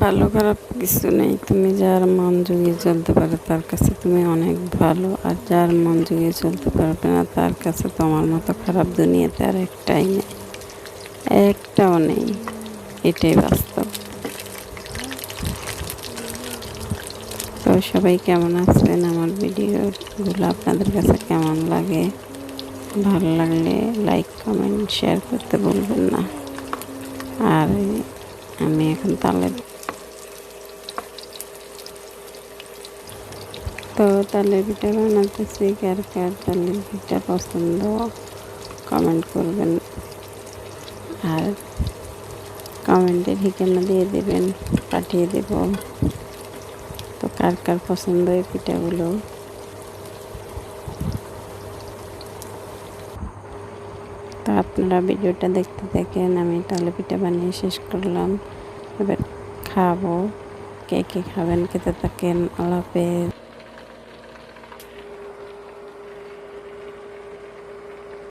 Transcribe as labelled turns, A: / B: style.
A: ভালো খারাপ কিছু নেই। তুমি যার মন জুগিয়ে চলতে পারো, তার কাছে তুমি অনেক ভালো। আর যার মন জুগিয়ে চলতে পারবে না, তার কাছে তোমার মতো খারাপ দুনিয়াতে আর একটাই নেই। একটাও নেই। এটাই বাস্তব। তো সবাই কেমন আছেন? আমার ভিডিওগুলো আপনাদের কাছে কেমন লাগে? ভালো লাগলে লাইক, কমেন্ট, শেয়ার করতে বলবেন না। আর আমি এখন তাহলে তো তালের পিঠা বানাতেছি, কার কার তালের পিঠা পছন্দ কমেন্ট করবেন। আর কমেন্টে ঠিকানা দিয়ে দেবেন, পাঠিয়ে দেব। তো কার কার পছন্দ এই পিঠাগুলো তো আপনারা ভিডিওটা দেখতে দেখেন, আমি তালে পিঠা বানিয়ে শেষ করলাম। এবার খাব, কে কে খাবেন, খেতে থাকেন, আল্লাহ হাফেজ।